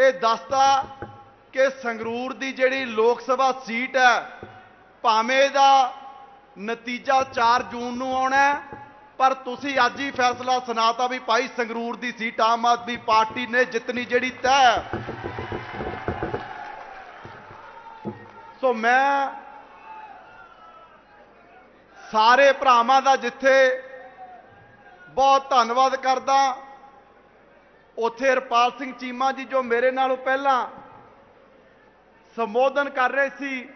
ਇਹ ਦੱਸਦਾ ਕਿ ਸੰਗਰੂਰ ਦੀ ਜਿਹੜੀ ਲੋਕ ਸਭਾ ਸੀਟ ਹੈ, ਭਾਵੇਂ ਦਾ ਨਤੀਜਾ 4 ਜੂਨ ਨੂੰ ਆਉਣਾ ਪਰ ਤੁਸੀਂ ਅੱਜ ਹੀ ਫੈਸਲਾ ਸੁਣਾਤਾ ਵੀ ਭਾਈ ਸੰਗਰੂਰ ਦੀ ਸੀਟ ਆਮ ਆਦਮੀ ਪਾਰਟੀ ਨੇ ਜਿੱਤਣੀ ਜਿਹੜੀ ਤੈਅ ਸੋ ਮੈਂ ਸਾਰੇ ਭਰਾਵਾਂ ਦਾ ਜਿੱਥੇ ਬਹੁਤ ਧੰਨਵਾਦ ਕਰਦਾ। ਉੱਥੇ ਰਪਾਲ ਸਿੰਘ ਚੀਮਾ ਜੀ ਜੋ ਮੇਰੇ ਨਾਲੋਂ ਪਹਿਲਾਂ ਸੰਬੋਧਨ ਕਰ ਰਹੇ ਸੀ,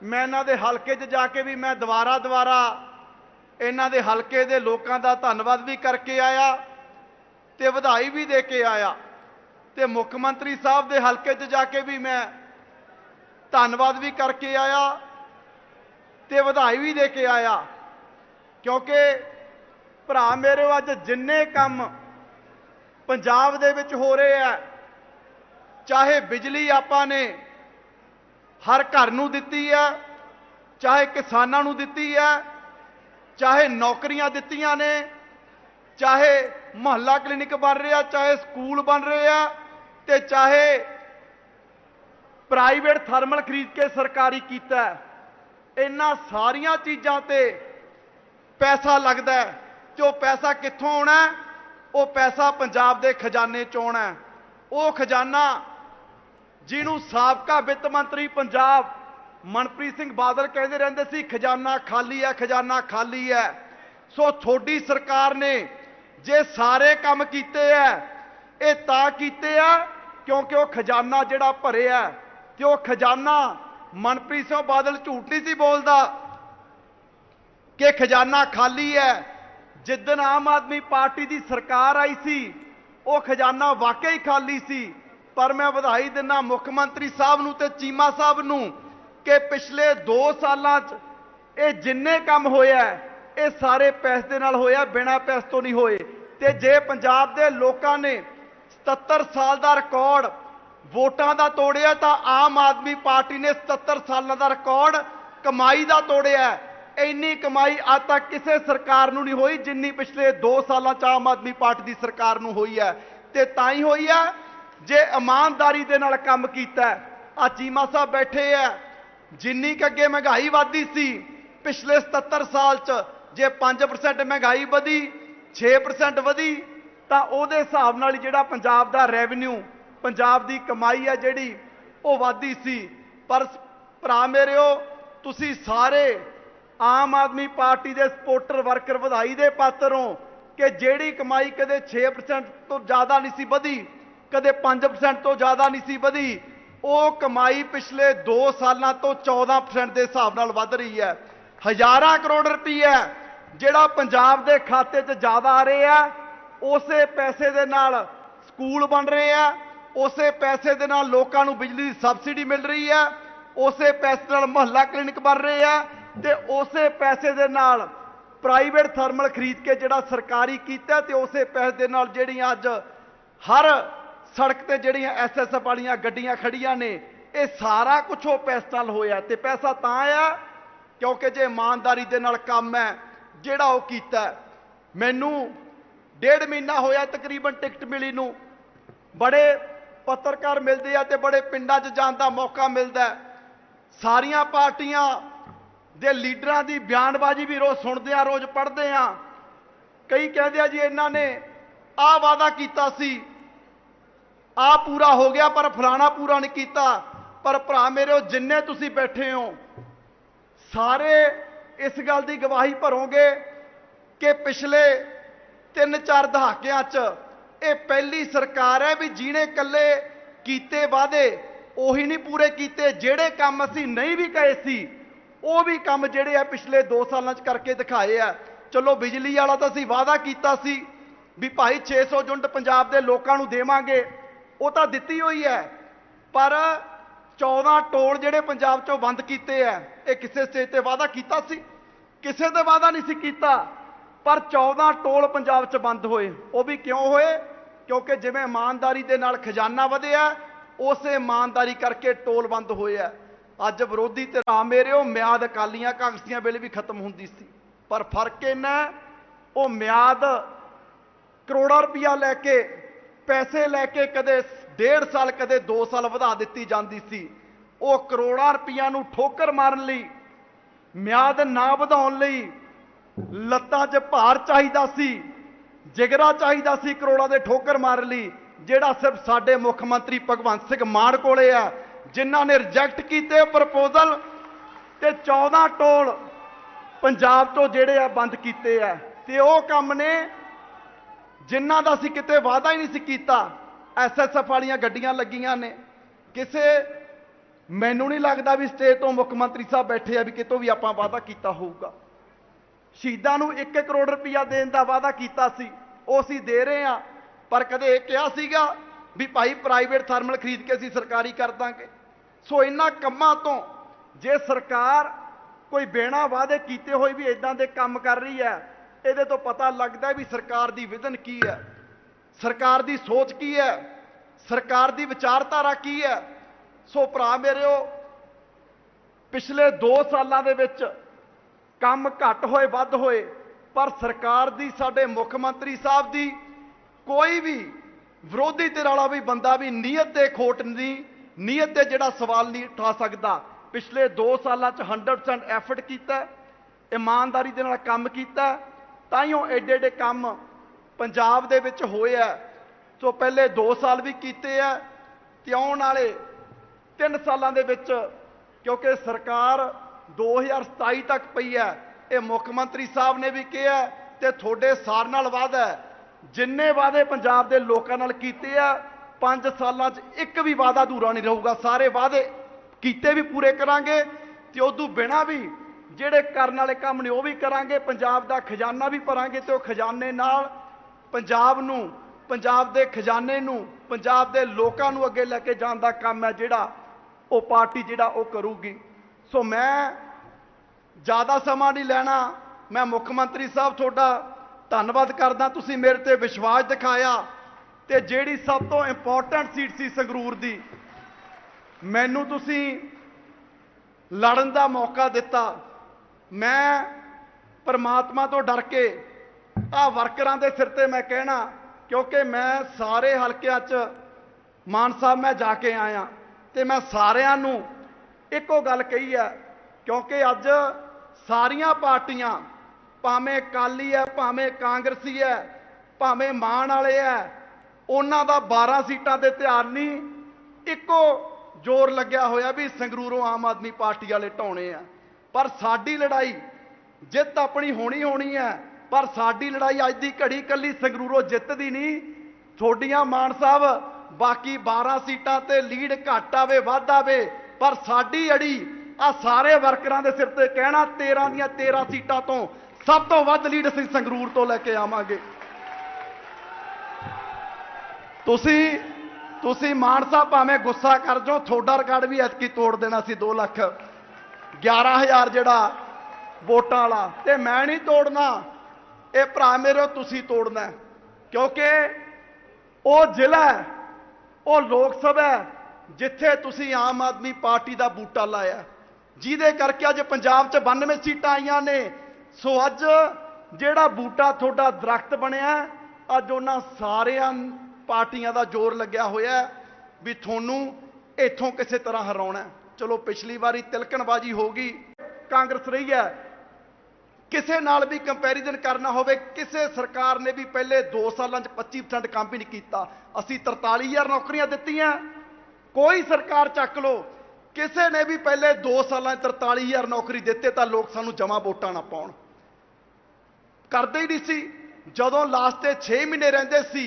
ਮੈਂ ਇਹਨਾਂ ਦੇ ਹਲਕੇ 'ਚ ਜਾ ਕੇ ਵੀ ਮੈਂ ਦੁਬਾਰਾ ਦੁਬਾਰਾ ਇਹਨਾਂ ਦੇ ਹਲਕੇ ਦੇ ਲੋਕਾਂ ਦਾ ਧੰਨਵਾਦ ਵੀ ਕਰਕੇ ਆਇਆ ਤੇ ਵਧਾਈ ਵੀ ਦੇ ਕੇ ਆਇਆ ਤੇ ਮੁੱਖ ਮੰਤਰੀ ਸਾਹਿਬ ਦੇ ਹਲਕੇ 'ਚ ਜਾ ਕੇ ਵੀ ਮੈਂ ਧੰਨਵਾਦ ਵੀ ਕਰਕੇ ਆਇਆ ਤੇ ਵਧਾਈ ਵੀ ਦੇ ਕੇ ਆਇਆ ਕਿਉਂਕਿ ਭਰਾ ਮੇਰੇ ਅੱਜ ਜਿੰਨੇ ਕੰਮ ਪੰਜਾਬ ਦੇ ਵਿੱਚ ਹੋ ਰਹੇ ਆ। ਚਾਹੇ ਬਿਜਲੀ ਆਪਾਂ ਨੇ ਹਰ ਘਰ ਨੂੰ ਦਿੱਤੀ ਹੈ ਚਾਹੇ ਕਿਸਾਨਾਂ ਨੂੰ ਦਿੱਤੀ ਹੈ ਚਾਹੇ ਨੌਕਰੀਆਂ ਦਿੱਤੀਆਂ ਨੇ, ਚਾਹੇ ਮਹੱਲਾ ਕਲੀਨਿਕ ਬਣ ਰਿਹਾ ਚਾਹੇ ਸਕੂਲ ਬਣ ਰਹੇ ਆ ਤੇ ਚਾਹੇ ਪ੍ਰਾਈਵੇਟ ਥਰਮਲ ਖਰੀਦ ਕੇ ਸਰਕਾਰੀ ਕੀਤਾ ਇਹਨਾਂ ਸਾਰੀਆਂ ਚੀਜ਼ਾਂ ਤੇ ਪੈਸਾ ਲੱਗਦਾ ਹੈ। ਉਹ ਪੈਸਾ ਕਿੱਥੋਂ ਆਉਣਾ ਉਹ ਪੈਸਾ ਪੰਜਾਬ ਦੇ ਖਜ਼ਾਨੇ ਚੋਂ ਆਉਣਾ ਹੈ। ਉਹ ਖਜ਼ਾਨਾ ਜਿਹਨੂੰ ਸਾਬਕਾ ਵਿੱਤ ਮੰਤਰੀ ਪੰਜਾਬ ਮਨਪ੍ਰੀਤ ਸਿੰਘ ਬਾਦਲ ਕਹਿੰਦੇ ਰਹਿੰਦੇ ਸੀ ਖਜ਼ਾਨਾ ਖਾਲੀ ਹੈ ਖਜ਼ਾਨਾ ਖਾਲੀ ਹੈ ਸੋ ਤੁਹਾਡੀ ਸਰਕਾਰ ਨੇ ਜੇ ਸਾਰੇ ਕੰਮ ਕੀਤੇ ਐ ਇਹ ਤਾਂ ਕੀਤੇ ਆ ਕਿਉਂਕਿ ਉਹ ਖਜ਼ਾਨਾ ਜਿਹੜਾ ਭਰਿਆ ਹੈ, ਤੇ ਉਹ ਖਜ਼ਾਨਾ ਮਨਪ੍ਰੀਤ ਸਿੰਘ ਬਾਦਲ ਝੂਠ ਨਹੀਂ ਸੀ ਬੋਲਦਾ ਕਿ ਖਜ਼ਾਨਾ ਖਾਲੀ ਹੈ ਜਿੱਦਨ ਆਮ ਆਦਮੀ ਪਾਰਟੀ ਦੀ ਸਰਕਾਰ ਆਈ ਸੀ, ਉਹ ਖਜ਼ਾਨਾ ਵਾਕਈ ਖਾਲੀ ਸੀ। ਪਰ ਮੈਂ ਵਧਾਈ ਦਿੰਦਾ ਮੁੱਖ ਮੰਤਰੀ ਸਾਹਿਬ ਨੂੰ ਤੇ ਚੀਮਾ ਸਾਹਿਬ ਨੂੰ ਕਿ ਪਿਛਲੇ 2 ਸਾਲਾਂ 'ਚ ਇਹ ਜਿੰਨੇ ਕੰਮ ਹੋਇਆ, ਇਹ ਸਾਰੇ ਪੈਸੇ ਦੇ ਨਾਲ ਹੋਇਆ, ਬਿਨਾਂ ਪੈਸੇ ਤੋਂ ਨਹੀਂ ਹੋਏ। ਤੇ ਜੇ ਪੰਜਾਬ ਦੇ ਲੋਕਾਂ ਨੇ 77 ਸਾਲ ਦਾ ਰਿਕਾਰਡ ਵੋਟਾਂ ਦਾ ਤੋੜਿਆ, ਤਾਂ ਆਮ ਆਦਮੀ ਪਾਰਟੀ ਨੇ 77 ਸਾਲਾਂ ਦਾ ਰਿਕਾਰਡ ਕਮਾਈ ਦਾ ਤੋੜਿਆ। ਇੰਨੀ ਕਮਾਈ ਆ ਤਾਂ ਕਿਸੇ ਸਰਕਾਰ ਨੂੰ ਨਹੀਂ ਹੋਈ, ਜਿੰਨੀ ਪਿਛਲੇ 2 ਸਾਲਾਂ ਚ ਆਮ ਆਦਮੀ ਪਾਰਟੀ ਦੀ ਸਰਕਾਰ ਨੂੰ ਹੋਈ ਹੈ। ਤੇ ਤਾਂ ਹੀ ਹੋਈ ਹੈ, ਜੇ ਇਮਾਨਦਾਰੀ ਦੇ ਨਾਲ ਕੰਮ ਕੀਤਾ ਆ ਚੀਮਾ ਸਾਹਿਬ ਬੈਠੇ ਆ ਜਿੰਨੀ ਕੁ ਅੱਗੇ ਮਹਿੰਗਾਈ ਵਧਦੀ ਸੀ, ਪਿਛਲੇ 77 ਸਾਲ ਚ ਜੇ 5% ਮਹਿੰਗਾਈ ਵਧੀ 6% ਵਧੀ, ਤਾਂ ਉਹਦੇ ਹਿਸਾਬ ਨਾਲ ਜਿਹੜਾ ਪੰਜਾਬ ਦਾ ਰੈਵਨਿਊ ਪੰਜਾਬ ਦੀ ਕਮਾਈ ਹੈ ਜਿਹੜੀ, ਉਹ ਵਧਦੀ ਸੀ। ਪਰ ਸ- ਭਰਾ ਮੇਰਿਓ ਤੁਸੀਂ ਸਾਰੇ ਆਮ ਆਦਮੀ ਪਾਰਟੀ ਦੇ ਸਪੋਰਟਰ ਵਰਕਰ ਵਧਾਈ ਦੇ ਪਾਤਰ ਹੋ ਕਿ ਜਿਹੜੀ ਕਮਾਈ ਕਦੇ 6% ਤੋਂ ਜ਼ਿਆਦਾ ਨਹੀਂ ਸੀ ਵਧੀ, ਕਦੇ 5% ਤੋਂ ਜ਼ਿਆਦਾ ਨਹੀਂ ਸੀ ਵਧੀ, ਉਹ ਕਮਾਈ ਪਿਛਲੇ 2 ਸਾਲਾਂ ਤੋਂ 14% ਦੇ ਹਿਸਾਬ ਨਾਲ ਵੱਧ ਰਹੀ ਹੈ। ਹਜ਼ਾਰਾਂ ਕਰੋੜ ਰੁਪਈਆ ਜਿਹੜਾ ਪੰਜਾਬ ਦੇ ਖਾਤੇ 'ਚ ਜ਼ਿਆਦਾ ਆ ਰਹੇ ਆ ਉਸੇ ਪੈਸੇ ਦੇ ਨਾਲ ਸਕੂਲ ਬਣ ਰਹੇ ਆ ਉਸੇ ਪੈਸੇ ਦੇ ਨਾਲ ਲੋਕਾਂ ਨੂੰ ਬਿਜਲੀ ਦੀ ਸਬਸਿਡੀ ਮਿਲ ਰਹੀ ਹੈ, ਉਸੇ ਪੈਸੇ ਨਾਲ ਮਹੱਲਾ ਕਲੀਨਿਕ ਬਣ ਰਹੇ ਆ ਤੇ ਉਸੇ ਪੈਸੇ ਦੇ ਨਾਲ ਪ੍ਰਾਈਵੇਟ ਥਰਮਲ ਖਰੀਦ ਕੇ ਜਿਹੜਾ ਸਰਕਾਰੀ ਕੀਤਾ ਤੇ ਉਸੇ ਪੈਸੇ ਦੇ ਨਾਲ ਜਿਹੜੀਆਂ ਅੱਜ ਹਰ ਸੜਕ ਤੇ ਜਿਹੜੀਆਂ ਐਸਐਸਐਫ ਵਾਲੀਆਂ ਗੱਡੀਆਂ ਖੜੀਆਂ ਨੇ, ਇਹ ਸਾਰਾ ਕੁਝ ਉਹ ਪੈਸੇ ਨਾਲ ਹੋਇਆ ਤੇ ਪੈਸਾ ਤਾਂ ਆ ਕਿਉਂਕਿ ਜੇ ਇਮਾਨਦਾਰੀ ਦੇ ਨਾਲ ਕੰਮ ਹੈ, ਜਿਹੜਾ ਉਹ ਕੀਤਾ। ਮੈਨੂੰ ਡੇਢ ਮਹੀਨਾ ਹੋਇਆ ਤਕਰੀਬਨ ਟਿਕਟ ਮਿਲੀ ਨੂੰ। ਬੜੇ ਪੱਤਰਕਾਰ ਮਿਲਦੇ ਆ ਤੇ ਬੜੇ ਪਿੰਡਾਂ 'ਚ ਜਾਣ ਦਾ ਮੌਕਾ ਮਿਲਦਾ। ਸਾਰੀਆਂ ਪਾਰਟੀਆਂ ਦੇ ਲੀਡਰਾਂ ਦੀ ਬਿਆਨਬਾਜ਼ੀ ਵੀ ਰੋਜ਼ ਸੁਣਦੇ ਆ, ਰੋਜ਼ ਪੜ੍ਹਦੇ ਆ, ਕਈ ਕਹਿੰਦੇ ਆ ਜੀ ਇਹਨਾਂ ਨੇ ਆਹ ਵਾਅਦਾ ਕੀਤਾ ਸੀ ਆ ਪੂਰਾ ਹੋ ਗਿਆ, ਪਰ ਫਲਾਣਾ ਪੂਰਾ ਨਹੀਂ ਕੀਤਾ, ਪਰ ਭਰਾ ਮੇਰੇ ਜਿੰਨੇ ਤੁਸੀਂ ਬੈਠੇ ਹੋ, ਸਾਰੇ ਇਸ ਗੱਲ ਦੀ ਗਵਾਹੀ ਭਰੋਗੇ ਕਿ ਪਿਛਲੇ 3-4 ਦਹਾਕਿਆਂ 'ਚ ਇਹ ਪਹਿਲੀ ਸਰਕਾਰ ਹੈ ਵੀ ਜਿਹਨੇ ਕੱਲੇ ਕੀਤੇ ਵਾਅਦੇ, ਉਹੀ ਨਹੀਂ ਪੂਰੇ ਕੀਤੇ, ਜਿਹੜੇ ਕੰਮ ਅਸੀਂ ਨਹੀਂ ਵੀ ਕਹੇ ਸੀ ਉਹ ਵੀ ਕੰਮ ਜਿਹੜੇ ਆ ਪਿਛਲੇ 2 ਸਾਲਾਂ 'ਚ ਕਰਕੇ ਦਿਖਾਏ ਆ। ਚਲੋ ਬਿਜਲੀ ਵਾਲਾ ਤਾਂ ਅਸੀਂ ਵਾਅਦਾ ਕੀਤਾ ਸੀ ਵੀ ਭਾਈ 600 ਯੂਨਿਟ ਪੰਜਾਬ ਦੇ ਲੋਕਾਂ ਨੂੰ ਦੇਵਾਂਗੇ, ਉਹ ਤਾਂ ਦਿੱਤੀ ਹੋਈ ਹੈ। ਪਰ 14 ਟੋਲ ਜਿਹੜੇ ਪੰਜਾਬ 'ਚੋਂ ਬੰਦ ਕੀਤੇ ਆ, ਇਹ ਕਿਸੇ ਸਟੇਜ ਤੇ ਵਾਅਦਾ ਕੀਤਾ ਸੀ? ਕਿਸੇ ਤੇ ਵਾਅਦਾ ਨਹੀਂ ਸੀ ਕੀਤਾ। ਪਰ 14 ਟੋਲ ਪੰਜਾਬ 'ਚ ਬੰਦ ਹੋਏ। ਉਹ ਵੀ ਕਿਉਂ ਹੋਏ? ਕਿਉਂਕਿ ਜਿਵੇਂ ਇਮਾਨਦਾਰੀ ਦੇ ਨਾਲ ਖਜ਼ਾਨਾ ਵਧਿਆ, ਉਸੇ ਇਮਾਨਦਾਰੀ ਕਰਕੇ ਟੋਲ ਬੰਦ ਹੋਏ ਆ। ਅੱਜ ਵਿਰੋਧੀ ਧਿਰਾਂ ਮੇਰਿਓ, ਮਿਆਦ ਅਕਾਲੀਆਂ ਕਾਂਗਰਸੀਆਂ ਵੇਲੇ ਵੀ ਖਤਮ ਹੁੰਦੀ ਸੀ। ਪਰ ਫ਼ਰਕ ਇਹਨਾਂ ਉਹ ਮਿਆਦ ਕਰੋੜਾਂ ਰੁਪਇਆ ਲੈ ਕੇ, ਪੈਸੇ ਲੈ ਕੇ ਕਦੇ ਡੇਢ ਸਾਲ, ਕਦੇ 2 ਸਾਲ ਵਧਾ ਦਿੱਤੀ ਜਾਂਦੀ ਸੀ। ਉਹ ਕਰੋੜਾਂ ਰੁਪਈਆ ਨੂੰ ਠੋਕਰ ਮਾਰਨ ਲਈ, ਮਿਆਦ ਨਾ ਵਧਾਉਣ ਲਈ ਲੱਤਾਂ 'ਚ ਭਾਰ ਚਾਹੀਦਾ ਸੀ, ਜਿਗਰਾ ਚਾਹੀਦਾ ਸੀ ਕਰੋੜਾਂ ਦੇ ਠੋਕਰ ਮਾਰਨ ਲਈ, ਜਿਹੜਾ ਸਿਰਫ ਸਾਡੇ ਮੁੱਖ ਮੰਤਰੀ ਭਗਵੰਤ ਸਿੰਘ ਮਾਨ ਕੋਲੇ ਆ। ਜਿਨ੍ਹਾਂ ਨੇ ਰਿਜੈਕਟ ਕੀਤੇ ਪ੍ਰਪੋਜ਼ਲ ਤੇ 14 ਟੋਲ ਪੰਜਾਬ ਤੋਂ ਜਿਹੜੇ ਆ ਬੰਦ ਕੀਤੇ ਆ। ਤੇ ਉਹ ਕੰਮ ਨੇ ਜਿਨ੍ਹਾਂ ਦਾ ਅਸੀਂ ਕਿਤੇ ਵਾਅਦਾ ਹੀ ਨਹੀਂ ਸੀ ਕੀਤਾ ਐਸਐਸਐਫ ਵਾਲੀਆਂ ਗੱਡੀਆਂ ਲੱਗੀਆਂ ਨੇ। ਕਿਸੇ, ਮੈਨੂੰ ਨਹੀਂ ਲੱਗਦਾ ਵੀ ਸਟੇਟ ਤੋਂ ਮੁੱਖ ਮੰਤਰੀ ਸਾਹਿਬ ਬੈਠੇ ਆ ਵੀ ਕਿਤੋਂ ਵੀ ਆਪਾਂ ਵਾਅਦਾ ਕੀਤਾ ਹੋਊਗਾ। ਸ਼ਹੀਦਾਂ ਨੂੰ 1 ਕਰੋੜ ਰੁਪਇਆ ਦੇਣ ਦਾ ਵਾਅਦਾ ਕੀਤਾ ਸੀ, ਉਹ ਅਸੀਂ ਦੇ ਰਹੇ ਆ। ਪਰ ਕਦੇ ਇਹ ਕਿਹਾ ਸੀਗਾ ਵੀ ਭਾਈ ਪ੍ਰਾਈਵੇਟ ਥਰਮਲ ਖਰੀਦ ਕੇ ਅਸੀਂ ਸਰਕਾਰੀ ਕਰ ਦਾਂਗੇ। ਸੋ ਇਹਨਾਂ ਕੰਮਾਂ ਤੋਂ ਜੇ ਸਰਕਾਰ ਕੋਈ ਬੇਣਾ ਵਾਅਦੇ ਕੀਤੇ ਹੋਏ ਵੀ ਇਦਾਂ ਦੇ ਕੰਮ ਕਰ ਰਹੀ ਹੈ, ਇਹਦੇ ਤੋਂ ਪਤਾ ਲੱਗਦਾ ਵੀ ਸਰਕਾਰ ਦੀ ਵਿਜ਼ਨ ਕੀ ਹੈ। ਸਰਕਾਰ ਦੀ ਸੋਚ ਕੀ ਹੈ? ਸਰਕਾਰ ਦੀ ਵਿਚਾਰਧਾਰਾ ਕੀ ਹੈ? ਸੋ ਭਰਾ ਮੇਰਿਓ, ਪਿਛਲੇ 2 ਸਾਲਾਂ ਦੇ ਵਿੱਚ ਕੰਮ ਘੱਟ ਹੋਏ, ਵੱਧ ਹੋਏ, ਪਰ ਸਰਕਾਰ ਦੀ, ਸਾਡੇ ਮੁੱਖ ਮੰਤਰੀ ਸਾਹਿਬ ਦੀ ਕੋਈ ਵੀ ਵਿਰੋਧੀ ਧਿਰ ਵਾਲਾ ਵੀ ਬੰਦਾ ਵੀ ਨੀਅਤ ਤੇ ਖੋਟ ਨਹੀਂ ਨੀਅਤ ਤੇ ਜਿਹੜਾ ਸਵਾਲ ਨਹੀਂ ਉਠਾ ਸਕਦਾ। ਪਿਛਲੇ 2 ਸਾਲਾਂ 'ਚ 100% ਐਫਰਟ ਕੀਤਾ ਇਮਾਨਦਾਰੀ ਦੇ ਨਾਲ ਕੰਮ ਕੀਤਾ ਤਾਂ ਹੀ ਉਹ ਐਡੇ ਐਡੇ ਕੰਮ ਪੰਜਾਬ ਦੇ ਵਿੱਚ ਹੋਏ ਆ ਸੋ ਪਹਿਲੇ 2 ਸਾਲ ਵੀ ਕੀਤੇ ਆ ਤੇ ਆਉਣ ਵਾਲੇ 3 ਸਾਲਾਂ ਦੇ ਵਿੱਚ ਕਿਉਂਕਿ ਸਰਕਾਰ 2027 ਤੱਕ ਪਈ ਹੈ, ਇਹ ਮੁੱਖ ਮੰਤਰੀ ਸਾਹਿਬ ਨੇ ਵੀ ਕਿਹਾ ਤੇ ਤੁਹਾਡੇ ਸਾਰ ਨਾਲ ਵਾਅਦਾ ਜਿੰਨੇ ਵਾਅਦੇ ਪੰਜਾਬ ਦੇ ਲੋਕਾਂ ਨਾਲ ਕੀਤੇ ਆ 5 ਸਾਲਾਂ 'ਚ ਇੱਕ ਵੀ ਵਾਅਦਾ ਅਧੂਰਾ ਨਹੀਂ ਰਹੂਗਾ। ਸਾਰੇ ਵਾਅਦੇ ਕੀਤੇ ਵੀ ਪੂਰੇ ਕਰਾਂਗੇ ਤੇ ਉਦੋਂ ਬਿਨਾ ਵੀ ਜਿਹੜੇ ਕਰਨ ਵਾਲੇ ਕੰਮ ਨੇ ਉਹ ਵੀ ਕਰਾਂਗੇ, ਪੰਜਾਬ ਦਾ ਖਜ਼ਾਨਾ ਵੀ ਭਰਾਂਗੇ ਤੇ ਉਹ ਖਜ਼ਾਨੇ ਨਾਲ ਪੰਜਾਬ ਨੂੰ, ਪੰਜਾਬ ਦੇ ਖਜ਼ਾਨੇ ਨੂੰ, ਪੰਜਾਬ ਦੇ ਲੋਕਾਂ ਨੂੰ ਅੱਗੇ ਲੈ ਕੇ ਜਾਣ ਦਾ ਕੰਮ ਹੈ ਜਿਹੜਾ ਉਹ ਪਾਰਟੀ ਜਿਹੜਾ ਉਹ ਕਰੂਗੀ। ਸੋ ਮੈਂ ਜ਼ਿਆਦਾ ਸਮਾਂ ਨਹੀਂ ਲੈਣਾ। ਮੈਂ ਮੁੱਖ ਮੰਤਰੀ ਸਾਹਿਬ ਤੁਹਾਡਾ ਧੰਨਵਾਦ ਕਰਦਾ। ਤੁਸੀਂ ਮੇਰੇ ਤੇ ਵਿਸ਼ਵਾਸ ਦਿਖਾਇਆ। ਤੇ ਜਿਹੜੀ ਸਭ ਤੋਂ ਇੰਪੋਰਟੈਂਟ ਸੀਟ ਸੀ ਸੰਗਰੂਰ ਦੀ, ਮੈਨੂੰ ਤੁਸੀਂ ਲੜਨ ਦਾ ਮੌਕਾ ਦਿੱਤਾ। ਮੈਂ ਪਰਮਾਤਮਾ ਤੋਂ ਡਰ ਕੇ ਆ ਵਰਕਰਾਂ ਦੇ ਸਿਰ ਤੇ ਮੈਂ ਕਹਿਣਾ, ਕਿਉਂਕਿ ਮੈਂ ਸਾਰੇ ਹਲਕਿਆਂ 'ਚ ਮਾਨ ਸਾਹਿਬ ਮੈਂ ਜਾ ਕੇ ਆਇਆ ਤੇ ਮੈਂ ਸਾਰਿਆਂ ਨੂੰ ਇੱਕੋ ਗੱਲ ਕਹੀ ਹੈ, ਕਿਉਂਕਿ ਅੱਜ ਸਾਰੀਆਂ ਪਾਰਟੀਆਂ, ਭਾਵੇਂ ਅਕਾਲੀ ਹੈ, ਭਾਵੇਂ ਕਾਂਗਰਸੀ ਹੈ, ਭਾਵੇਂ ਮਾਨ ਵਾਲੇ ਹੈ ਉਹਨਾਂ ਦਾ 12 ਸੀਟਾਂ 'ਤੇ ਧਿਆਨ ਨਹੀਂ, ਇੱਕੋ ਜ਼ੋਰ ਲੱਗਿਆ ਹੋਇਆ ਵੀ ਸੰਗਰੂਰੋਂ ਆਮ ਆਦਮੀ ਪਾਰਟੀ ਵਾਲੇ ਢਾਉਣੇ ਆ। ਪਰ ਸਾਡੀ ਲੜਾਈ ਜਿੱਤ ਆਪਣੀ ਹੋਣੀ ਹੋਣੀ ਹੈ ਪਰ ਸਾਡੀ ਲੜਾਈ ਅੱਜ ਦੀ ਘੜੀ ਕੱਲੀ ਸੰਗਰੂਰੋਂ ਜਿੱਤਦੀ ਨਹੀਂ। ਤੁਹਾਡੀਆਂ ਮਾਨ ਸਾਹਿਬ, ਬਾਕੀ 12 ਸੀਟਾਂ ਤੇ ਲੀਡ ਘੱਟ ਆਵੇ, ਵੱਧ ਆਵੇ, ਪਰ ਸਾਡੀ ਅੜੀ ਆ ਸਾਰੇ ਵਰਕਰਾਂ ਦੇ ਸਿਰ ਤੇ ਕਹਿਣਾ 13 ਦੀਆਂ 13 ਸੀਟਾਂ ਤੋਂ ਸਭ ਤੋਂ ਵੱਧ ਲੀਡ ਅਸੀਂ ਸੰਗਰੂਰ ਤੋਂ ਲੈ ਕੇ ਆਵਾਂਗੇ। ਤੁਸੀਂ ਤੁਸੀਂ ਮਾਨ ਸਾਹਿਬ ਭਾਵੇਂ ਗੁੱਸਾ ਕਰ ਜਾਓ, ਤੁਹਾਡਾ ਰਿਕਾਰਡ ਵੀ ਐਤਕੀ ਤੋੜ ਦੇਣਾ ਸੀ 2 ਲੱਖ 11000 ਜਿਹੜਾ ਵੋਟਾਂ ਵਾਲਾ। ਤੇ ਮੈਂ ਨਹੀਂ ਤੋੜਨਾ। ਇਹ ਭਰਾ ਮੇਰੇ ਤੁਸੀਂ ਤੋੜਨਾ ਕਿਉਂਕਿ ਉਹ ਜ਼ਿਲ੍ਹਾ ਉਹ ਲੋਕ ਸਭਾ ਜਿੱਥੇ ਤੁਸੀਂ ਆਮ ਆਦਮੀ ਪਾਰਟੀ ਦਾ ਬੂਟਾ ਲਾਇਆ ਜਿਹਦੇ ਕਰਕੇ ਅੱਜ ਪੰਜਾਬ 'ਚ 92 ਸੀਟਾਂ ਆਈਆਂ ਨੇ। ਸੋ ਅੱਜ ਜਿਹੜਾ ਬੂਟਾ ਤੁਹਾਡਾ ਦਰਖਤ ਬਣਿਆ, ਅੱਜ ਉਹਨਾਂ ਸਾਰਿਆਂ ਪਾਰਟੀਆਂ ਦਾ ਜ਼ੋਰ ਲੱਗਿਆ ਹੋਇਆ ਵੀ ਤੁਹਾਨੂੰ ਇੱਥੋਂ ਕਿਸੇ ਤਰ੍ਹਾਂ ਹਰਾਉਣਾ ਚਲੋ, ਪਿਛਲੀ ਵਾਰੀ ਤਿਲਕਣਬਾਜੀ ਹੋ ਗਈ, ਕਾਂਗਰਸ ਰਹੀ ਹੈ। ਕਿਸੇ ਨਾਲ ਵੀ ਕੰਪੈਰੀਜ਼ਨ ਕਰਨਾ ਹੋਵੇ, ਕਿਸੇ ਸਰਕਾਰ ਨੇ ਵੀ ਪਹਿਲੇ 2 ਸਾਲਾਂ 'ਚ 25% ਕੰਮ ਵੀ ਨਹੀਂ ਕੀਤਾ। ਅਸੀਂ 43000 ਨੌਕਰੀਆਂ ਦਿੱਤੀਆਂ, ਕੋਈ ਸਰਕਾਰ ਚੱਕ ਲੋ ਕਿਸੇ ਨੇ ਵੀ ਪਹਿਲੇ 2 ਸਾਲਾਂ 'ਚ 43000 ਨੌਕਰੀ ਦਿੱਤੇ ਤਾਂ ਲੋਕ ਸਾਨੂੰ ਜਮਾ ਵੋਟਾਂ ਨਾ ਪਾਉਣ। ਕਰਦੇ ਹੀ ਨਹੀਂ ਸੀ। ਜਦੋਂ ਲਾਸਟ ਤੇ 6 ਮਹੀਨੇ ਰਹਿੰਦੇ ਸੀ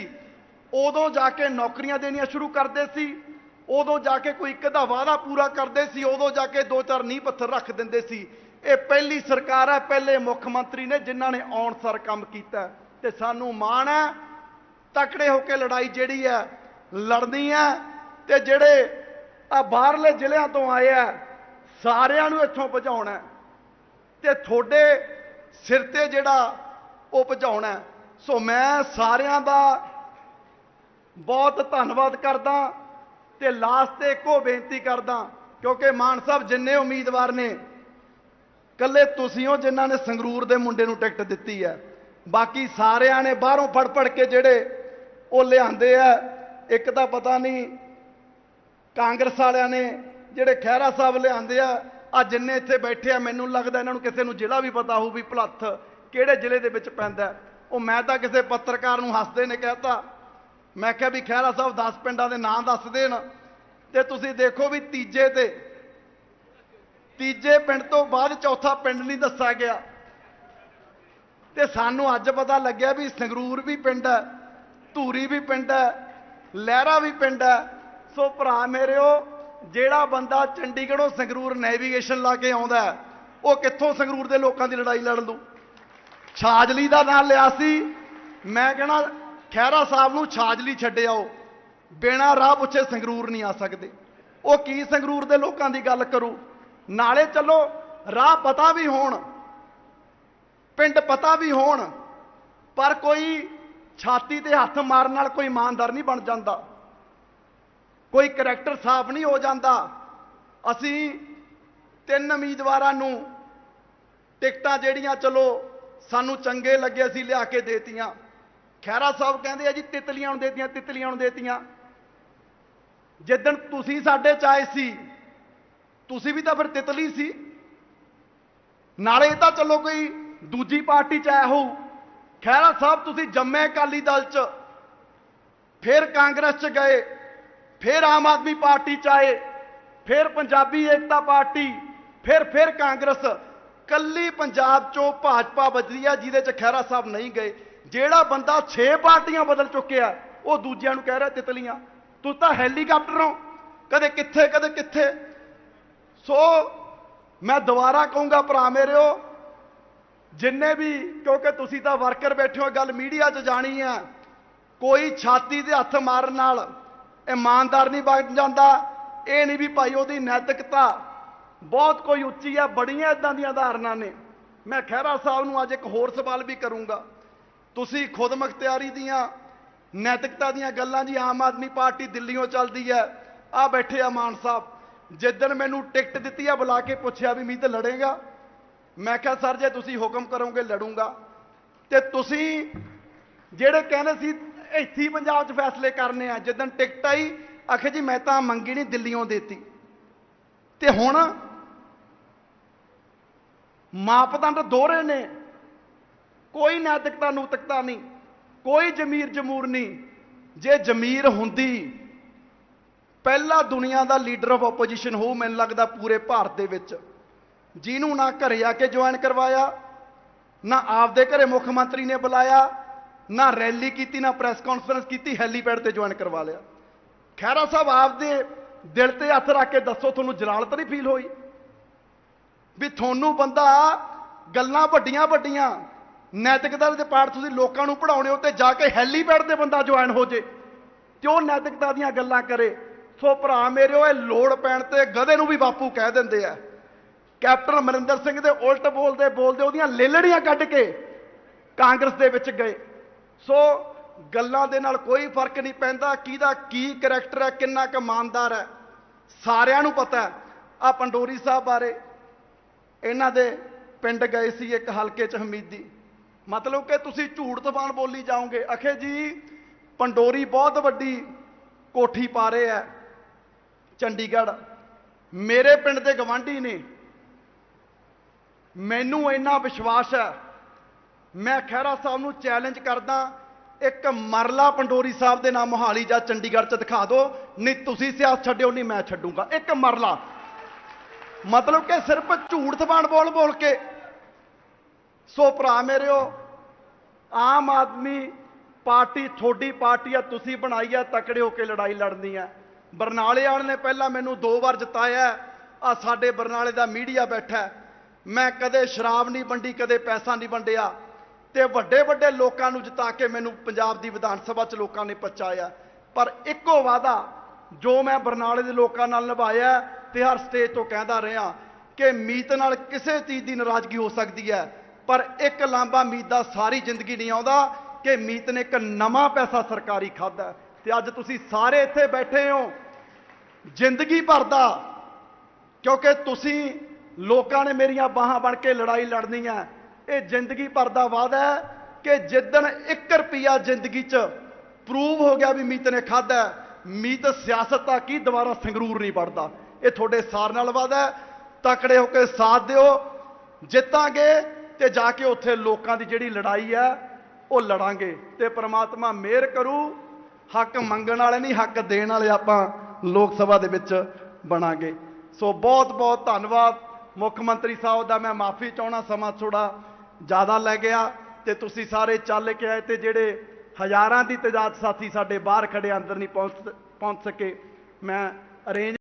ਉਦੋਂ ਜਾ ਕੇ ਨੌਕਰੀਆਂ ਦੇਣੀਆਂ ਸ਼ੁਰੂ ਕਰਦੇ ਸੀ, ਉਦੋਂ ਜਾ ਕੇ ਕੋਈ ਇੱਕ ਦਾ ਵਾਅਦਾ ਪੂਰਾ ਕਰਦੇ ਸੀ, ਉਦੋਂ ਜਾ ਕੇ ਦੋ ਚਾਰ ਨੀਂਹ ਪੱਥਰ ਰੱਖ ਦਿੰਦੇ ਸੀ। ਇਹ ਪਹਿਲੀ ਸਰਕਾਰ ਹੈ, ਪਹਿਲੇ ਮੁੱਖ ਮੰਤਰੀ ਨੇ ਜਿਨ੍ਹਾਂ ਨੇ ਆਉਣ ਸਰ ਕੰਮ ਕੀਤਾ। ਤੇ ਸਾਨੂੰ ਮਾਣ ਹੈ, ਤਕੜੇ ਹੋ ਕੇ ਲੜਾਈ ਜਿਹੜੀ ਹੈ, ਲੜਨੀ ਹੈ। ਤੇ ਜਿਹੜੇ ਆ ਬਾਹਰਲੇ ਜ਼ਿਲ੍ਹਿਆਂ ਤੋਂ ਆਏ ਆ ਸਾਰਿਆਂ ਨੂੰ ਇੱਥੋਂ ਭਜਾਉਣਾ ਹੈ। ਤੇ ਤੁਹਾਡੇ ਸਿਰ ਤੇ ਜਿਹੜਾ ਉਹ ਭਜਾਉਣਾ ਸੋ ਮੈਂ ਸਾਰਿਆਂ ਦਾ ਬਹੁਤ ਧੰਨਵਾਦ ਕਰਦਾ ਤੇ ਲਾਸਟ ਤੇ ਇੱਕੋ ਬੇਨਤੀ ਕਰਦਾ, ਕਿਉਂਕਿ ਮਾਨ ਸਾਹਿਬ ਜਿੰਨੇ ਉਮੀਦਵਾਰ ਨੇ ਕੱਲੇ ਤੁਸੀਂ ਹੋ ਜਿਨ੍ਹਾਂ ਨੇ ਸੰਗਰੂਰ ਦੇ ਮੁੰਡੇ ਨੂੰ ਟਿਕਟ ਦਿੱਤੀ ਹੈ। ਬਾਕੀ ਸਾਰਿਆਂ ਨੇ ਬਾਹਰੋਂ ਫੜ ਫੜ ਕੇ ਜਿਹੜੇ ਉਹ ਲਿਆਂਦੇ ਆ, ਇੱਕ ਤਾਂ ਪਤਾ ਨਹੀਂ ਕਾਂਗਰਸ ਵਾਲਿਆਂ ਨੇ ਜਿਹੜੇ ਖਹਿਰਾ ਸਾਹਿਬ ਲਿਆਂਦੇ ਆ ਆ ਜਿੰਨੇ ਇੱਥੇ ਬੈਠੇ ਆ, ਮੈਨੂੰ ਲੱਗਦਾ ਇਹਨਾਂ ਨੂੰ ਕਿਸੇ ਨੂੰ ਜ਼ਿਲ੍ਹਾ ਵੀ ਪਤਾ ਹੋਊ ਵੀ ਭਲੱਥ ਕਿਹੜੇ ਜ਼ਿਲ੍ਹੇ ਦੇ ਵਿੱਚ ਪੈਂਦਾ। ਉਹ ਮੈਂ ਤਾਂ ਕਿਸੇ ਪੱਤਰਕਾਰ ਨੂੰ ਹੱਸਦੇ ਨੇ ਕਹਿਤਾ ਮੈਂ ਕਿਹਾ ਵੀ ਖਹਿਰਾ ਸਾਹਿਬ 10 ਪਿੰਡਾਂ ਦੇ ਨਾਂ ਦੱਸ ਦੇਣ। ਤੇ ਤੁਸੀਂ ਦੇਖੋ ਵੀ ਤੀਜੇ ਤੇ ਤੀਜੇ ਪਿੰਡ ਤੋਂ ਬਾਅਦ ਚੌਥਾ ਪਿੰਡ ਨਹੀਂ ਦੱਸਿਆ ਗਿਆ। ਤੇ ਸਾਨੂੰ ਅੱਜ ਪਤਾ ਲੱਗਿਆ ਵੀ ਸੰਗਰੂਰ ਵੀ ਪਿੰਡ ਹੈ, ਧੂਰੀ ਵੀ ਪਿੰਡ ਹੈ, ਲਹਿਰਾ ਵੀ ਪਿੰਡ ਹੈ। ਸੋ ਭਰਾ ਮੇਰਿਓ, ਜਿਹੜਾ ਬੰਦਾ ਚੰਡੀਗੜ੍ਹੋਂ ਸੰਗਰੂਰ ਨੈਵੀਗੇਸ਼ਨ ਲਾ ਕੇ ਆਉਂਦਾ ਉਹ ਕਿੱਥੋਂ ਸੰਗਰੂਰ ਦੇ ਲੋਕਾਂ ਦੀ ਲੜਾਈ ਲੜ ਲੂ ਛਾਜਲੀ ਦਾ ਨਾਂ ਲਿਆ ਸੀ। ਮੈਂ ਕਹਣਾ ਖਹਿਰਾ ਸਾਹਿਬ ਨੂੰ ਛਾਜਲੀ ਛੱਡ ਆਓ। ਬਿਨਾਂ ਰਾਹ ਪੁੱਛੇ ਸੰਗਰੂਰ ਨਹੀਂ ਆ ਸਕਦੇ। ਉਹ ਕੀ ਸੰਗਰੂਰ ਦੇ ਲੋਕਾਂ ਦੀ ਗੱਲ ਕਰੂ? ਨਾਲੇ ਚੱਲੋ, ਰਾਹ ਪਤਾ ਵੀ ਹੋਣ, ਪਿੰਡ ਪਤਾ ਵੀ ਹੋਣ, ਪਰ ਕੋਈ ਛਾਤੀ ਤੇ ਹੱਥ ਮਾਰਨ ਨਾਲ ਕੋਈ ਇਮਾਨਦਾਰ ਨਹੀਂ ਬਣ ਜਾਂਦਾ। ਕੋਈ ਕਰੈਕਟਰ ਸਾਫ਼ ਨਹੀਂ ਹੋ ਜਾਂਦਾ। ਅਸੀਂ ਤਿੰਨ ਉਮੀਦਵਾਰਾਂ ਨੂੰ ਟਿਕਟਾਂ ਜਿਹੜੀਆਂ, ਚਲੋ, ਸਾਨੂੰ ਚੰਗੇ ਲੱਗੇ ਅਸੀਂ ਲਿਆ ਕੇ ਦੇਤੀਆਂ। ਖੈਰਾ ਸਾਹਿਬ ਕਹਿੰਦੇ ਆ ਜੀ, ਤਿਤਲੀਆਂ ਨੂੰ ਦੇਤੀਆਂ, ਤਿਤਲੀਆਂ ਨੂੰ ਦੇਤੀਆਂ। ਜਿੱਦਣ ਤੁਸੀਂ ਸਾਡੇ ਚ ਆਏ ਸੀ, ਤੁਸੀਂ ਵੀ ਤਾਂ ਫਿਰ ਤਿਤਲੀ ਸੀ। ਨਾਲੇ ਇਹ ਤਾਂ ਚਲੋ ਕੋਈ ਦੂਜੀ ਪਾਰਟੀ ਚ ਆਇਆ ਹੋਊ। ਖੈਰਾ ਸਾਹਿਬ, ਤੁਸੀਂ ਜੰਮੇ ਅਕਾਲੀ ਦਲ ਚ, ਫਿਰ ਕਾਂਗਰਸ ਚ ਗਏ, ਫਿਰ ਆਮ ਆਦਮੀ ਪਾਰਟੀ ਚ ਆਏ, ਫਿਰ ਪੰਜਾਬੀ ਏਕਤਾ ਪਾਰਟੀ, ਫਿਰ ਫਿਰ ਕਾਂਗਰਸ। ਕੱਲੀ ਪੰਜਾਬ ਚੋਂ ਭਾਜਪਾ ਬਚਦੀ ਆ, ਜਿਹਦੇ ਚ ਖੈਰਾ ਸਾਹਿਬ ਨਹੀਂ ਗਏ। ਜਿਹੜਾ ਬੰਦਾ 6 ਪਾਰਟੀਆਂ ਬਦਲ ਚੁੱਕਿਆ, ਉਹ ਦੂਜਿਆਂ ਨੂੰ ਕਹਿ ਰਿਹਾ ਤਿਤਲੀਆਂ। ਤੂੰ ਤਾਂ ਹੈਲੀਕਾਪਟਰ ਹੋ। ਕਦੇ ਕਿੱਥੇ ਕਦੇ ਕਿੱਥੇ। ਸੋ ਮੈਂ ਦੁਬਾਰਾ ਕਹੂੰਗਾ, ਭਰਾ ਮੇਰਿਓ ਜਿੰਨੇ ਵੀ, ਕਿਉਂਕਿ ਤੁਸੀਂ ਤਾਂ ਵਰਕਰ ਬੈਠੇ ਹੋ ਗੱਲ ਮੀਡੀਆ 'ਚ ਜਾਣੀ ਹੈ ਕੋਈ ਛਾਤੀ ਦੇ ਹੱਥ ਮਾਰਨ ਨਾਲ ਇਮਾਨਦਾਰ ਨਹੀਂ ਬਣ ਜਾਂਦਾ। ਇਹ ਨਹੀਂ ਵੀ ਭਾਈ ਉਹਦੀ ਨੈਤਿਕਤਾ ਬਹੁਤ ਕੋਈ ਉੱਚੀ ਹੈ ਬੜੀਆਂ ਇਦਾਂ ਦੀਆਂ ਉਦਾਹਰਨਾਂ ਨੇ। ਮੈਂ ਖਹਿਰਾ ਸਾਹਿਬ ਨੂੰ ਅੱਜ ਇੱਕ ਹੋਰ ਸਵਾਲ ਵੀ ਕਰੂੰਗਾ। ਤੁਸੀਂ ਖੁਦ ਮੁਖਤਿਆਰੀ ਦੀਆਂ, ਨੈਤਿਕਤਾ ਦੀਆਂ ਗੱਲਾਂ ਜੀ ਆਮ ਆਦਮੀ ਪਾਰਟੀ ਦਿੱਲੀੋਂ ਚੱਲਦੀ ਹੈ। ਆ ਬੈਠੇ ਆ ਮਾਨ ਸਾਹਿਬ ਜਿੱਦਣ ਮੈਨੂੰ ਟਿਕਟ ਦਿੱਤੀ ਆ ਬੁਲਾ ਕੇ ਪੁੱਛਿਆ ਵੀ ਮੀਂਹ ਮੀਤ ਲੜੇਗਾ। ਮੈਂ ਕਿਹਾ, ਸਰ, ਜੇ ਤੁਸੀਂ ਹੁਕਮ ਕਰੋਗੇ, ਲੜੂੰਗਾ। ਤੇ ਤੁਸੀਂ ਜਿਹੜੇ ਕਹਿੰਦੇ ਸੀ, ਇੱਥੇ ਪੰਜਾਬ 'ਚ ਫੈਸਲੇ ਕਰਨੇ ਆ ਜਿੱਦਣ ਟਿਕਟ ਆਈ, ਆਖੇ ਜੀ, ਮੈਂ ਤਾਂ ਮੰਗੀ ਨਹੀਂ ਦਿੱਲੀੋਂ ਦੇਤੀ। ਤੇ ਹੁਣ ਮਾਪਦੰਡ ਦੋਹਰੇ ਨੇ। ਕੋਈ ਨੈਤਿਕਤਾ ਨੂਤਿਕਤਾ ਨਹੀਂ, ਕੋਈ ਜ਼ਮੀਰ ਜਮੂਰ ਨਹੀਂ। ਜੇ ਜ਼ਮੀਰ ਹੁੰਦੀ, ਪਹਿਲਾ ਦੁਨੀਆ ਦਾ ਲੀਡਰ ਆਫ ਆਪੋਜੀਸ਼ਨ ਹੋਊ ਮੈਨੂੰ ਲੱਗਦਾ ਪੂਰੇ ਭਾਰਤ ਦੇ ਵਿੱਚ। ਜਿਹਨੂੰ ਨਾ ਘਰੇ ਆ ਕੇ ਜੁਆਇਨ ਕਰਵਾਇਆ, ਨਾ ਆਪਦੇ ਘਰੇ ਮੁੱਖ ਮੰਤਰੀ ਨੇ ਬੁਲਾਇਆ, ਨਾ ਰੈਲੀ ਕੀਤੀ, ਨਾ ਪ੍ਰੈਸ ਕਾਨਫਰੰਸ ਕੀਤੀ, ਹੈਲੀਪੈਡ ਤੇ ਜੁਆਇਨ ਕਰਵਾ ਲਿਆ। ਖੈਰਾ ਸਾਹਿਬ ਆਪਦੇ ਦਿਲ ਤੇ ਹੱਥ ਰੱਖ ਕੇ ਦੱਸੋ, ਤੁਹਾਨੂੰ ਜਲਾਲਤ ਨਹੀਂ ਫੀਲ ਹੋਈ? ਵੀ ਤੁਹਾਨੂੰ ਬੰਦਾ ਗੱਲਾਂ ਵੱਡੀਆਂ ਵੱਡੀਆਂ ਨੈਤਿਕਤਾ ਦੇ ਪਾਠ ਤੁਸੀਂ ਲੋਕਾਂ ਨੂੰ ਪੜਾਉਣੇ ਹੋ ਤੇ ਜਾ ਕੇ ਹੈਲੀਪੈਡ ਤੇ ਬੰਦਾ ਜੁਆਇਨ ਹੋ ਜੇ ਤੇ ਉਹ ਨੈਤਿਕਤਾ ਦੀਆਂ ਗੱਲਾਂ ਕਰੇ। ਸੋ ਭਰਾ ਮੇਰੇ ਇਹ ਲੋੜ ਪੈਣ ਤੇ ਗਧੇ ਨੂੰ ਵੀ ਬਾਪੂ ਕਹਿ ਦਿੰਦੇ ਆ। ਕੈਪਟਨ ਅਮਰਿੰਦਰ ਸਿੰਘ ਦੇ ਉਲਟ ਬੋਲਦੇ ਬੋਲਦੇ ਉਹਦੀਆਂ ਲੇਲੜੀਆਂ ਕੱਢ ਕੇ ਕਾਂਗਰਸ ਦੇ ਵਿੱਚ ਗਏ। ਸੋ ਗੱਲਾਂ ਦੇ ਨਾਲ ਕੋਈ ਫ਼ਰਕ ਨਹੀਂ ਪੈਂਦਾ ਕਿਹਦਾ ਕੀ ਕਰੈਕਟਰ ਹੈ, ਕਿੰਨਾ ਕੁ ਇਮਾਨਦਾਰ ਹੈ। ਸਾਰਿਆਂ ਨੂੰ ਪਤਾ ਹੈ ਆ ਪੰਡੋਰੀ ਸਾਹਿਬ ਬਾਰੇ। ਇਹਨਾਂ ਦੇ ਪਿੰਡ ਗਏ ਸੀ ਇੱਕ ਹਲਕੇ ਚ ਹਮੀਦੀ। ਮਤਲਬ ਕਿ ਤੁਸੀਂ ਝੂਠ ਤਬਾਨ ਬੋਲੀ ਜਾਓਗੇ। ਅਖੇ ਜੀ, ਪੰਡੋਰੀ ਬਹੁਤ ਵੱਡੀ ਕੋਠੀ ਪਾ ਰਹੇ ਹੈ ਚੰਡੀਗੜ੍ਹ। ਮੇਰੇ ਪਿੰਡ ਦੇ ਗਵਾਂਢੀ ਨੇ। ਮੈਨੂੰ ਇੰਨਾ ਵਿਸ਼ਵਾਸ ਹੈ ਮੈਂ ਖਹਿਰਾ ਸਾਹਿਬ ਨੂੰ ਚੈਲੰਜ ਕਰਦਾ, ਇੱਕ ਮਰਲਾ ਪੰਡੋਰੀ ਸਾਹਿਬ ਦੇ ਨਾਮ ਮੋਹਾਲੀ ਜਾਂ ਚੰਡੀਗੜ੍ਹ ਚ ਦਿਖਾ ਦਿਓ ਨਹੀਂ, ਤੁਸੀਂ ਸਿਆਸਤ ਛੱਡਿਓ, ਨਹੀਂ, ਮੈਂ ਛੱਡੂਗਾ। ਇੱਕ ਮਰਲਾ। ਮਤਲਬ ਕਿ ਸਿਰਫ ਝੂਠ ਤਬਾਨ ਬੋਲ ਬੋਲ ਕੇ। ਸੋ ਭਰਾ ਮੇਰਿਓ ਆਮ ਆਦਮੀ ਪਾਰਟੀ ਥੋੜੀ ਪਾਰਟੀ ਆ, ਤੁਸੀਂ ਬਣਾਈ ਆ, ਤਕੜੇ ਹੋ ਕੇ ਲੜਾਈ ਲੜਨੀ ਆ। ਬਰਨਾਲੇ ਵਾਲੇ ਨੇ ਪਹਿਲਾਂ ਮੈਨੂੰ ਦੋ ਵਾਰ ਜਿਤਾਇਆ। ਆ ਸਾਡੇ ਬਰਨਾਲੇ ਦਾ ਮੀਡੀਆ ਬੈਠਾ ਮੈਂ ਕਦੇ ਸ਼ਰਾਬ ਨਹੀਂ ਵੰਡੀ, ਕਦੇ ਪੈਸਾ ਨਹੀਂ ਵੰਡਿਆ। ਤੇ ਵੱਡੇ ਵੱਡੇ ਲੋਕਾਂ ਨੂੰ ਜਿਤਾ ਕੇ ਮੈਨੂੰ ਪੰਜਾਬ ਦੀ ਵਿਧਾਨ ਸਭਾ ਚ ਲੋਕਾਂ ਨੇ ਪਹੁੰਚਾਇਆ ਪਰ ਇੱਕੋ ਵਾਅਦਾ ਜੋ ਮੈਂ ਬਰਨਾਲੇ ਦੇ ਲੋਕਾਂ ਨਾਲ ਨਿਭਾਇਆ ਤੇ ਹਰ ਸਟੇਜ ਤੋਂ ਕਹਿੰਦਾ ਰਿਹਾ ਕਿ ਮੀਤ ਨਾਲ ਕਿਸੇ ਚੀਜ਼ ਦੀ ਨਾਰਾਜ਼ਗੀ ਹੋ ਸਕਦੀ ਹੈ। ਪਰ ਇੱਕ ਲਾਂਬਾ ਮੀਤ ਦਾ ਸਾਰੀ ਜ਼ਿੰਦਗੀ ਨਹੀਂ ਆਉਂਦਾ ਕਿ ਮੀਤ ਨੇ ਇੱਕ ਨਵਾਂ ਪੈਸਾ ਸਰਕਾਰੀ ਖਾਦਾ ਤੇ ਅੱਜ ਤੁਸੀਂ ਸਾਰੇ ਇੱਥੇ ਬੈਠੇ ਹੋ। ਜ਼ਿੰਦਗੀ ਭਰ ਦਾ, ਕਿਉਂਕਿ ਤੁਸੀਂ ਲੋਕਾਂ ਨੇ ਮੇਰੀਆਂ ਬਾਹਾਂ ਬਣ ਕੇ ਲੜਾਈ ਲੜਨੀ ਹੈ। ਇਹ ਜ਼ਿੰਦਗੀ ਭਰ ਦਾ ਵਾਅਦਾ ਹੈ ਕਿ ਜਿੱਦਣ 1 ਰੁਪਿਆ ਜ਼ਿੰਦਗੀ 'ਚ ਪ੍ਰੂਵ ਹੋ ਗਿਆ ਵੀ ਮੀਤ ਨੇ ਖਾਦਾ ਮੀਤ ਸਿਆਸਤ ਦਾ ਕੀ ਦੁਬਾਰਾ ਸੰਗਰੂਰ ਨਹੀਂ ਪੜਦਾ ਇਹ ਤੁਹਾਡੇ ਸਾਰ ਨਾਲ ਵਾਅਦਾ ਤਕੜੇ ਹੋ ਕੇ ਸਾਥ ਦਿਓ। ਜਿੱਤਾਂਗੇ ਤੇ ਜਾ ਕੇ ਉੱਥੇ ਲੋਕਾਂ ਦੀ ਜਿਹੜੀ ਲੜਾਈ ਹੈ, ਉਹ ਲੜਾਂਗੇ। ਤੇ ਪ੍ਰਮਾਤਮਾ ਮਿਹਰ ਕਰੂ, ਹੱਕ ਮੰਗਣ ਵਾਲੇ ਨਹੀਂ, ਹੱਕ ਦੇਣ ਵਾਲੇ ਆਪਾਂ ਲੋਕ ਸਭਾ ਦੇ ਵਿੱਚ ਬਣਾਂਗੇ। ਸੋ ਬਹੁਤ ਬਹੁਤ ਧੰਨਵਾਦ। ਮੁੱਖ ਮੰਤਰੀ ਸਾਹਿਬ ਦਾ ਮੈਂ ਮਾਫੀ ਚਾਹਣਾ ਸਮਾਂ ਥੋੜਾ ਜ਼ਿਆਦਾ ਲੈ ਗਿਆ ਤੇ ਤੁਸੀਂ ਸਾਰੇ ਚੱਲ ਕੇ ਆਏ ਤੇ ਜਿਹੜੇ ਹਜ਼ਾਰਾਂ ਦੀ ਤਦਾਦ ਸਾਥੀ ਸਾਡੇ ਬਾਹਰ ਖੜੇ ਅੰਦਰ ਨਹੀਂ ਪਹੁੰਚ ਪਹੁੰਚ ਸਕੇ, ਮੈਂ ਅਰੇਂਜ